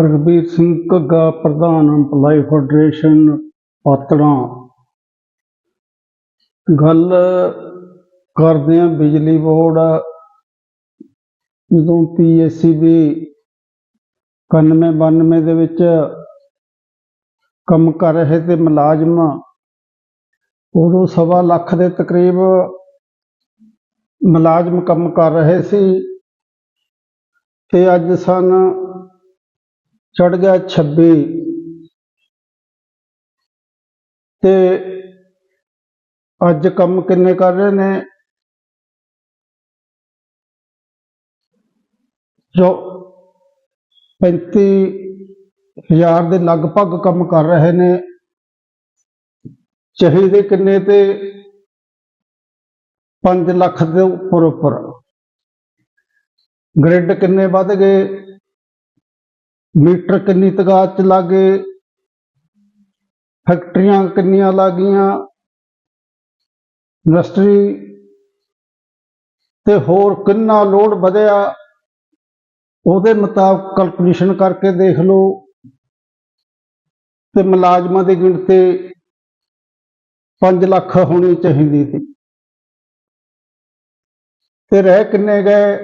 ਰਘਬੀਰ ਸਿੰਘ ਘੱਗਾ, ਪ੍ਰਧਾਨ employee federation, Patran. ਗੱਲ ਕਰਦੇ ਹਾਂ ਬਿਜਲੀ ਬੋਰਡ। ਜਦੋਂ ਪੀਐਸਸੀਬੀ 91 92 ਦੇ ਵਿੱਚ ਕੰਮ ਕਰ ਰਹੇ ਤੇ ਮੁਲਾਜ਼ਮ ਉਦੋਂ ਸਵਾ ਲੱਖ ਦੇ ਤਕਰੀਬ ਮੁਲਾਜ਼ਮ ਕੰਮ ਕਰ ਰਹੇ ਸੀ। ਤੇ ਅੱਜ ਸਨ ਚੜ ਗਿਆ 26 ਤੇ ਅੱਜ ਕੰਮ ਕਿੰਨੇ ਕਰ ਰਹੇ ਨੇ? ਜੋ 35 ਹਜ਼ਾਰ ਦੇ ਲਗਭਗ ਕੰਮ ਕਰ ਰਹੇ ਨੇ। ਚਾਹੀਦੇ ਕਿੰਨੇ ਤੇ? 5 ਲੱਖ ਦੇ ਉੱਪਰ ਉੱਪਰ। ਗ੍ਰਿਡ ਕਿੰਨੇ ਵੱਧ ਗਏ? ਮੀਟਰ ਕਿੰਨੀ ਤਗਾਤ ਚ ਲੱਗੇ? ਫੈਕਟਰੀਆਂ ਕਿੰਨੀਆਂ ਲੱਗੀਆਂ? ਇੰਡਸਟਰੀ ਤੇ ਹੋਰ ਕਿੰਨਾ ਲੋਡ ਵਧਿਆ? ਉਹਦੇ ਮੁਤਾਬਕ ਕੈਲਕੂਲੇਸ਼ਨ ਕਰਕੇ ਦੇਖ ਲਓ। ਤੇ ਮੁਲਾਜ਼ਮਾਂ ਦੀ ਗਿਣਤੀ 5 ਲੱਖ ਹੋਣੀ ਚਾਹੀਦੀ ਸੀ। ਤੇ ਰਹਿ ਕਿੰਨੇ ਗਏ?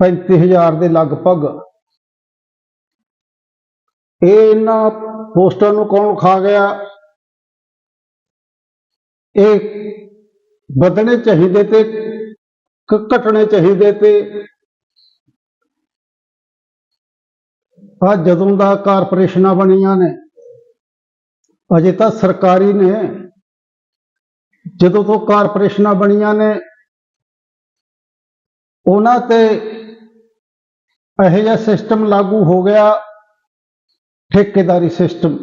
35000 ਦੇ ਲਗਭਗ। ਇਹ ਇਹਨਾਂ ਪੋਸਟਾਂ ਨੂੰ ਕੌਣ ਖਾ ਗਿਆ? ਇਹ ਵਧਣੇ ਚਾਹੀਦੇ ਤੇ ਘਟਣੇ ਚਾਹੀਦੇ ਤੇ? ਆ ਜਦੋਂ ਦਾ ਕਾਰਪੋਰੇਸ਼ਨਾਂ ਬਣੀਆਂ ਨੇ, ਅਜੇ ਤਾਂ ਸਰਕਾਰੀ ਨੇ। ਜਦੋਂ ਤੋਂ ਕਾਰਪੋਰੇਸ਼ਨਾਂ ਬਣੀਆਂ ਨੇ, ਉਹਨਾਂ ਤੇ ਇਹੋ ਜਿਹਾ ਸਿਸਟਮ ਲਾਗੂ ਹੋ ਗਿਆ। ਠੇਕੇਦਾਰੀ ਸਿਸਟਮ।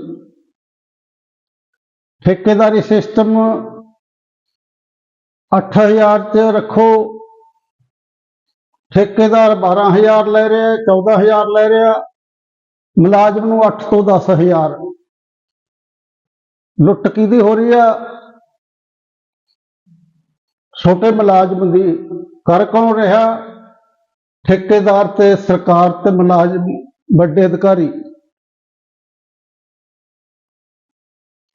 ਠੇਕੇਦਾਰੀ ਸਿਸਟਮ 8000 ਚ ਰੱਖੋ। ਠੇਕੇਦਾਰ 12000 ਲੈ ਰਿਹਾ 14000 ਲੈ ਰਿਹਾ। ਮੁਲਾਜ਼ਮ ਨੂੰ 8 ਤੋਂ 10000 ਲੁੱਟ ਕਿਹਦੀ ਹੋ ਰਹੀ ਆ? ਛੋਟੇ ਮੁਲਾਜ਼ਮ ਦੀ। ਕਰ ਕੌਣ ਰਿਹਾ? ਠੇਕੇਦਾਰ ਤੇ ਸਰਕਾਰ ਤੇ ਮੁਲਾਜ਼ਮ, ਵੱਡੇ ਅਧਿਕਾਰੀ।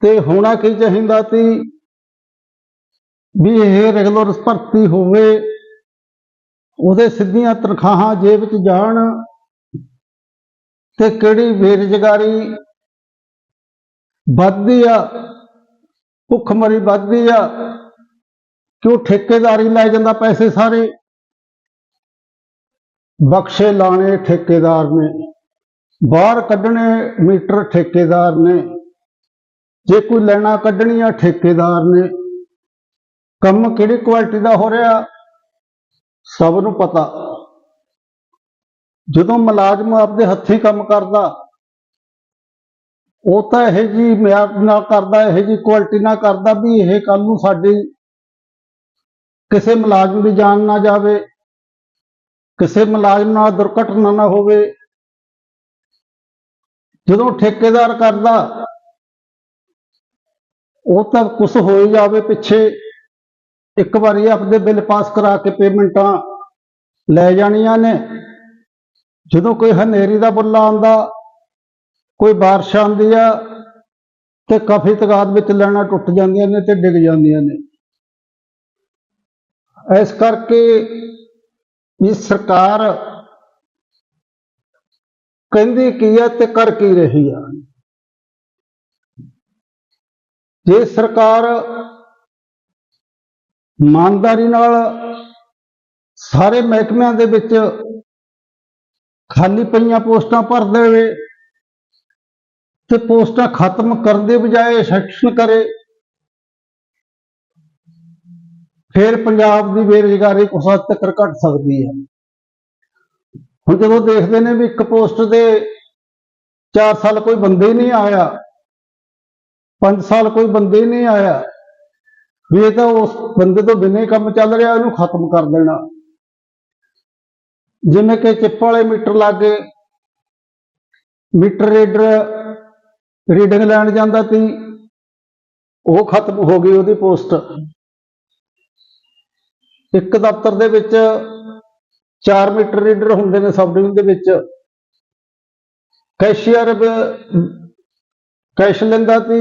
ਤੇ ਹੋਣਾ ਕੀ ਚਾਹੀਦਾ ਸੀ? ਵੀ ਇਹ ਰੈਗੂਲਰ ਭਰਤੀ ਹੋਵੇ, ਉਹਦੇ ਸਿੱਧੀਆਂ ਤਨਖਾਹਾਂ ਜੇਬ ਵਿੱਚ ਜਾਣ ਤੇ ਕਿਹੜੀ ਬੇਰੁਜ਼ਗਾਰੀ ਵੱਧਦੀ ਆ, ਭੁੱਖਮਰੀ ਵੱਧਦੀ ਆ ਕਿਉਂ ਠੇਕੇਦਾਰੀ ਲੈ ਜਾਂਦਾ ਪੈਸੇ ਸਾਰੇ? ਬਖਸ਼ੇ ਲਾਣੇ ਠੇਕੇਦਾਰ ਨੇ, ਬਾਹਰ ਕੱਢਣੇ ਮੀਟਰ ਠੇਕੇਦਾਰ ਨੇ। ਜੇ ਕੋਈ ਲੈਣਾ ਕੱਢਣੀਆਂ ਠੇਕੇਦਾਰ ਨੇ। ਕੰਮ ਕਿਹੜੀ ਕੁਆਲਿਟੀ ਦਾ ਹੋ ਰਿਹਾ, ਸਭ ਨੂੰ ਪਤਾ। ਜਦੋਂ ਮੁਲਾਜ਼ਮ ਆਪਦੇ ਹੱਥੀ ਕੰਮ ਕਰਦਾ, ਉਹ ਤਾਂ ਇਹ ਜੀ ਮਿਆਰ ਨਾਲ ਕਰਦਾ, ਇਹ ਜੀ ਕੁਆਲਿਟੀ ਨਾਲ ਕਰਦਾ ਵੀ ਇਹ ਕੱਲ ਨੂੰ ਸਾਡੀ ਕਿਸੇ ਮੁਲਾਜ਼ਮ ਦੀ ਜਾਨ ਨਾ ਜਾਵੇ, ਕਿਸੇ ਮੁਲਾਜ਼ਮ ਨਾਲ ਦੁਰਘਟਨਾ ਨਾ ਹੋਵੇ। ਜਦੋਂ ਠੇਕੇਦਾਰ ਕਰਦਾ ਉਹ ਤਾਂ ਕੁਝ ਹੋ ਹੀ ਜਾਵੇ ਪਿੱਛੇ। ਇੱਕ ਵਾਰੀ ਆਪਦੇ ਬਿੱਲ ਪਾਸ ਕਰਾ ਕੇ ਪੇਮੈਂਟਾਂ ਲੈ ਜਾਣੀਆਂ ਨੇ। ਜਦੋਂ ਕੋਈ ਹਨੇਰੀ ਦਾ ਬੁੱਲਾ ਆਉਂਦਾ, ਕੋਈ ਬਾਰਿਸ਼ ਆਉਂਦੀ ਆ, ਤੇ ਕਾਫੀ ਤਗਾਦ ਵਿੱਚ ਲੈਣਾ ਟੁੱਟ ਜਾਂਦੀਆਂ ਨੇ ਤੇ ਡਿੱਗ ਜਾਂਦੀਆਂ ਨੇ। ਇਸ ਕਰਕੇ ਵੀ ਸਰਕਾਰ ਕਹਿੰਦੀ ਕੀ ਆ ਤੇ ਕਰ ਕੀ ਰਹੀ ਆ। ਜੇ ਸਰਕਾਰ ਇਮਾਨਦਾਰੀ ਨਾਲ ਸਾਰੇ ਮਹਿਕਮਿਆਂ ਦੇ ਵਿੱਚ ਖਾਲੀ ਪਈਆਂ ਪੋਸਟਾਂ ਭਰ ਦੇਵੇ ਤੇ ਪੋਸਟਾਂ ਖਤਮ ਕਰਨ ਦੇ ਬਜਾਏ ਸੈਕਸ਼ਨ ਕਰੇ, ਫਿਰ ਪੰਜਾਬ ਦੀ ਬੇਰੁਜ਼ਗਾਰੀ ਕੁਛ ਹੱਦ ਤੱਕ ਘਟ ਸਕਦੀ ਹੈ। ਹੁਣ ਜਦੋਂ ਦੇਖਦੇ ਨੇ ਵੀ ਇੱਕ ਪੋਸਟ ਦੇ 4 ਸਾਲ ਕੋਈ ਬੰਦੇ ਹੀ ਨਹੀਂ ਆਇਆ 5 ਸਾਲ ਕੋਈ ਬੰਦੇ ਨਹੀਂ ਆਇਆ। ਵੀ ਇਹ ਤਾਂ ਉਸ ਬੰਦੇ ਤੋਂ ਬਿਨੇ ਕੰਮ ਚੱਲ ਰਿਹਾ ਉਹਨੂੰ ਖਤਮ ਕਰ ਦੇਣਾ। ਜਿਵੇਂ ਕਿ ਚਿੱਪ ਵਾਲੇ ਮੀਟਰ ਲੱਗੇ, ਮੀਟਰ ਰੀਡਰ ਰੀਡਿੰਗ ਲੈਣ ਜਾਂਦਾ ਸੀ, ਉਹ ਖਤਮ ਹੋ ਗਈ ਉਹਦੀ ਪੋਸਟ। ਇੱਕ ਦਫ਼ਤਰ ਦੇ ਵਿੱਚ 4 ਮੀਟਰ ਰੀਡਰ ਹੁੰਦੇ ਨੇ ਸਬ ਡਿਵੀਜ਼ਨ ਦੇ ਵਿੱਚ। ਕੈਸ਼ੀਅਰ, ਕੈਸ਼ ਲੈਂਦਾ ਸੀ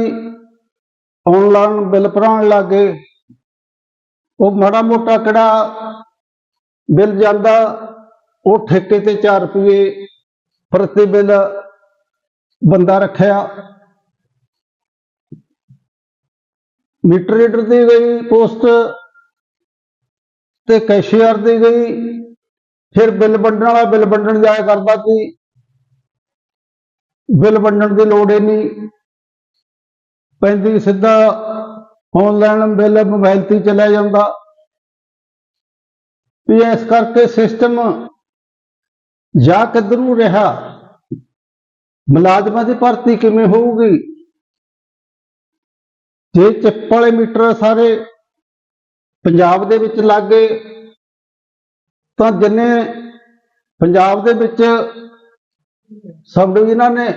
ਆਨਲਾਈਨ ਬਿੱਲ ਭਰਾਉਣ ਲੱਗੇ। ਉਹ ਮਾੜਾ ਮੋਟਾ ਕਿਹੜਾ ਬਿੱਲ ਜਾਂਦਾ, ਉਹ ਠੇਕੇ ਤੇ 4 ਰੁਪਏ ਪ੍ਰਤੀ ਬਿੱਲ ਬੰਦਾ ਰੱਖਿਆ। ਮੀਟਰ ਰੀਡਰ ਦੀ ਗਈ, ਪੋਸਟ ਤੇ ਕੈਸ਼ੀਅਰ ਦੀ ਗਈ, ਫਿਰ ਬਿੱਲ ਵੰਡਣ ਵਾਲਾ ਬਿੱਲ ਵੰਡਣ ਜਾਇਆ ਕਰਦਾ ਸੀ। ਬਿੱਲ ਵੰਡਣ ਦੀ ਲੋੜ ਹੀ ਨਹੀਂ। ਪੈਂਦੀ ਸਿੱਧਾ ਆਨਲਾਈਨ ਬਿੱਲ ਮੋਬਾਈਲ ਤੇ ਹੀ ਚਲਿਆ ਜਾਂਦਾ। ਵੀ ਇਸ ਕਰਕੇ ਸਿਸਟਮ ਜਾ ਕਿੱਧਰ ਰਿਹਾ? ਮੁਲਾਜ਼ਮਾਂ ਦੀ ਭਰਤੀ ਕਿਵੇਂ ਹੋਊਗੀ? ਜੇ ਚਿੱਪ ਵਾਲੇ ਮੀਟਰ ਸਾਰੇ ਪੰਜਾਬ ਦੇ ਵਿੱਚ ਲੱਗ ਗਏ, ਤਾਂ ਜਿੰਨੇ ਪੰਜਾਬ ਦੇ ਵਿੱਚ ਸਬ ਡਿਵੀਜ਼ਨਾਂ ਨੇ,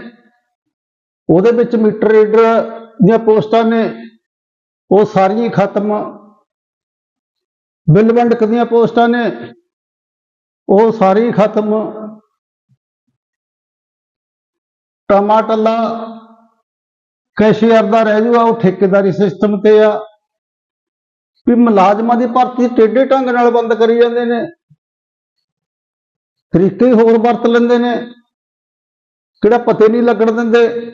ਉਹਦੇ ਵਿੱਚ ਮੀਟਰ ਰੀਡਰ ਦੀਆਂ ਪੋਸਟਾਂ ਨੇ, ਉਹ ਸਾਰੀਆਂ ਖਤਮ। ਬਿੱਲ ਵੰਡਕ ਦੀਆਂ ਪੋਸਟਾਂ ਨੇ, ਉਹ ਸਾਰੀ ਹੀ ਖਤਮ। ਟਮਾਟਲਾ ਕੈਸ਼ੀਅਰ ਦਾ ਰਹਿ ਜੂਗਾ ਉਹ ਠੇਕੇਦਾਰੀ ਸਿਸਟਮ ਤੇ ਆ। ਵੀ ਮੁਲਾਜ਼ਮਾਂ ਦੀ ਭਰਤੀ ਟੇਢੇ ਢੰਗ ਨਾਲ ਬੰਦ ਕਰੀ ਜਾਂਦੇ ਨੇ। ਤਰੀਕੇ ਹੋਰ ਵਰਤ ਲੈਂਦੇ ਨੇ। ਕਿਹੜਾ ਪਤੇ ਨਹੀਂ ਲੱਗਣ ਦਿੰਦੇ।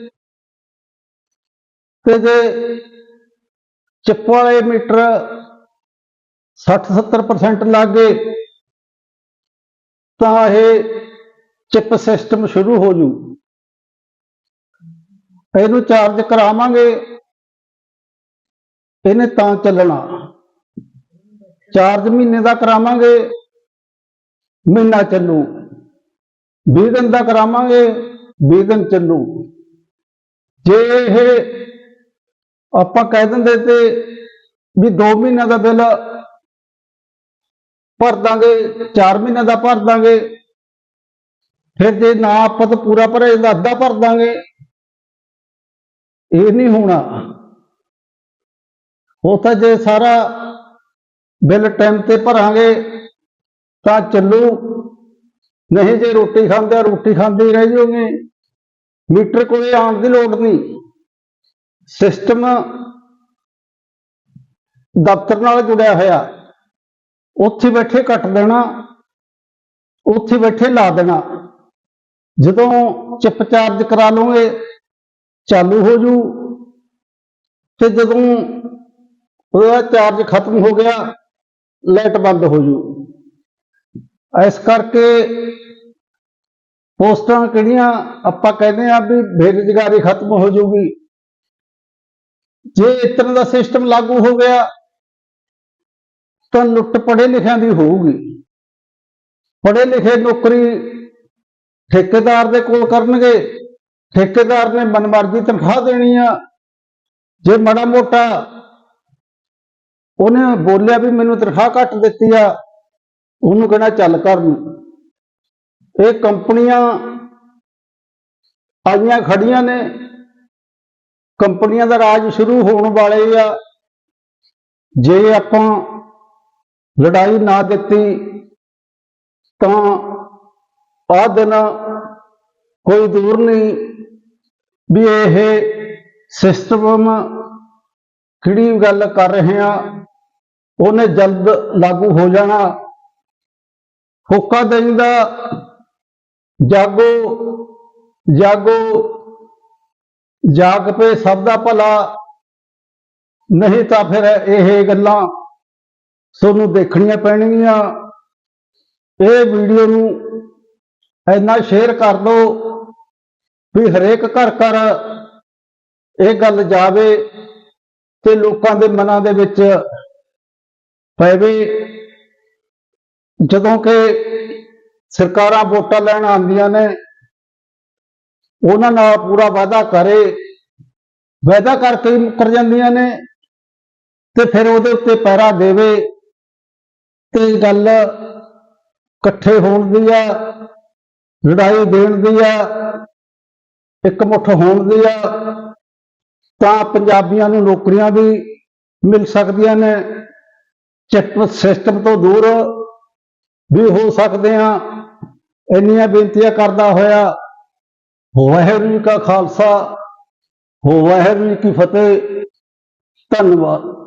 ਤੇ ਜੇ ਚਿੱਪ ਵਾਲੇ ਮੀਟਰ 60-70% ਲੱਗ ਗਏ, ਤਾਂ ਇਹ ਚਿੱਪ ਸਿਸਟਮ ਸ਼ੁਰੂ ਹੋ ਜੂ। ਇਹਨੂੰ ਚਾਰਜ ਕਰਾਵਾਂਗੇ। ਇਹਨੇ ਤਾਂ ਚੱਲਣਾ। ਚਾਰਜ ਮਹੀਨੇ ਦਾ ਕਰਾਵਾਂਗੇ, ਮਹੀਨਾ ਚੱਲੂ। 20 ਦਿਨ ਦਾ ਕਰਾਵਾਂਗੇ 20 ਦਿਨ ਚੱਲੂ। ਜੇ ਇਹ ਆਪਾਂ ਕਹਿ ਦਿੰਦੇ ਤੇ ਵੀ 2 ਮਹੀਨਿਆਂ ਦਾ ਬਿੱਲ ਭਰ ਦਾਂਗੇ 4 ਮਹੀਨਿਆਂ ਦਾ ਭਰ ਦਾਂਗੇ। ਫਿਰ ਜੇ ਨਾ ਆਪਾਂ ਤਾਂ ਪੂਰਾ ਭਰੇ ਦਾ ਅੱਧਾ ਭਰ ਦਾਂਗੇ। ਇਹ ਨਹੀਂ ਹੋਣਾ। ਉਹ ਤਾਂ ਜੇ ਸਾਰਾ ਬਿੱਲ ਟਾਈਮ ਤੇ ਭਰਾਂਗੇ, ਤਾਂ ਚੱਲੂ। ਨਹੀਂ ਜੇ ਰੋਟੀ ਖਾਂਦੇ ਰੋਟੀ ਖਾਂਦੇ ਹੀ ਰਹਿ ਜਾਓਗੇ। ਮੀਟਰ ਕੋਈ ਆਉਣ ਦੀ ਲੋੜ ਨਹੀਂ। ਸਿਸਟਮ ਦਫ਼ਤਰ ਨਾਲ ਜੁੜਿਆ ਹੋਇਆ। ਉੱਥੇ ਬੈਠੇ ਕੱਟ ਦੇਣਾ, ਉੱਥੇ ਬੈਠੇ ਲਾ ਦੇਣਾ। ਜਦੋਂ ਚਿਪ ਚਾਰਜ ਕਰਾ ਲਓਗੇ, ਚਾਲੂ ਹੋ ਜੂ। ਤੇ ਜਦੋਂ ਉਹਦਾ ਚਾਰਜ ਖਤਮ ਹੋ ਗਿਆ, ਲਾਈਟ ਬੰਦ ਹੋ ਜੂ। ਇਸ ਕਰਕੇ ਪੋਸਟਾਂ ਕਿਹੜੀਆਂ ਆਪਾਂ ਕਹਿੰਦੇ ਆ ਵੀ ਬੇਰੁਜ਼ਗਾਰੀ ਖਤਮ ਹੋ ਜੂਗੀ। ਜੇ ਇਸ ਤਰ੍ਹਾਂ ਦਾ ਸਿਸਟਮ ਲਾਗੂ ਹੋ ਗਿਆ, ਤਾਂ ਲੁੱਟ ਪੜੇ ਲਿਖਿਆਂ ਦੀ ਹੋਊਗੀ। ਪੜੇ ਲਿਖੇ ਨੌਕਰੀ ਠੇਕੇਦਾਰ ਦੇ ਕੋਲ ਕਰਨਗੇ, ਠੇਕੇਦਾਰ ਨੇ ਮਨਮਰਜ਼ੀ ਤਨਖਾਹ ਦੇਣੀ ਆ। ਜੇ ਮਾੜਾ ਮੋਟਾ ਉਹਨੇ ਬੋਲਿਆ ਵੀ ਮੈਨੂੰ ਤਨਖਾਹ ਘੱਟ ਦਿੱਤੀ ਆ, ਉਹਨੂੰ ਕਹਿਣਾ ਚੱਲ ਕਰਨ। ਇਹ ਕੰਪਨੀਆਂ ਆਈਆਂ ਖੜੀਆਂ ਨੇ ਕੰਪਨੀਆਂ ਦਾ ਰਾਜ ਸ਼ੁਰੂ ਹੋਣ ਵਾਲੇ ਆ। ਜੇ ਆਪਾਂ ਲੜਾਈ ਨਾ ਦਿੱਤੀ, ਤਾਂ ਆਹ ਦਿਨ ਕੋਈ ਦੂਰ ਨਹੀਂ ਵੀ ਇਹ ਸਿਸਟਮ ਕਿਹੜੀ ਗੱਲ ਕਰ ਰਹੇ ਆ, ਉਹਨੇ ਜਲਦ ਲਾਗੂ ਹੋ ਜਾਣਾ। ਹੋਕਾ ਦੇਈਦਾ ਜਾਗੋ ਜਾਗੋ ਜਾਗ ਪਏ ਸਭ ਦਾ ਭਲਾ। ਨਹੀਂ ਤਾਂ ਫਿਰ ਇਹ ਗੱਲਾਂ ਤੁਹਾਨੂੰ ਦੇਖਣੀਆਂ ਪੈਣਗੀਆਂ। ਇਹ ਵੀਡੀਓ ਨੂੰ ਇੰਨਾ ਸ਼ੇਅਰ ਕਰ ਦਿਓ ਵੀ ਹਰੇਕ ਘਰ ਘਰ ਇਹ ਗੱਲ ਜਾਵੇ ਤੇ ਲੋਕਾਂ ਦੇ ਮਨਾਂ ਦੇ ਵਿੱਚ ਪਵੇ। ਜਦੋਂ ਕਿ ਸਰਕਾਰਾਂ ਵੋਟਾਂ ਲੈਣ ਆਉਂਦੀਆਂ ਨੇ ਉਹਨਾਂ ਨਾਲ ਪੂਰਾ ਵਾਅਦਾ ਕਰੇ। ਵਾਅਦਾ ਕਰਕੇ ਮੁੱਕਰ ਜਾਂਦੀਆਂ ਨੇ ਤੇ ਫਿਰ ਉਹਦੇ ਉੱਤੇ ਪੈਰਾ ਦੇਵੇ। ਤੇ ਗੱਲ ਇਕੱਠੇ ਹੋਣ ਦੀ ਆ, ਲੜਾਈ ਦੇਣ ਦੀ ਆ ਇੱਕ ਮੁੱਠ ਹੋਣ ਦੀ ਆ, ਤਾਂ ਪੰਜਾਬੀਆਂ ਨੂੰ ਨੌਕਰੀਆਂ ਵੀ ਮਿਲ ਸਕਦੀਆਂ ਨੇ। ਚਿੱਟ ਸਿਸਟਮ ਤੋਂ ਦੂਰ ਵੀ ਹੋ ਸਕਦੇ ਆ। ਇੰਨੀਆਂ ਬੇਨਤੀਆਂ ਕਰਦਾ ਹੋਇਆ ਵਾਹਿਗੁਰੂ ਜੀ ਕਾ ਖਾਲਸਾ ਵਾਹਿਗੁਰੂ ਜੀ ਕੀ ਫਤਿਹ। ਧੰਨਵਾਦ।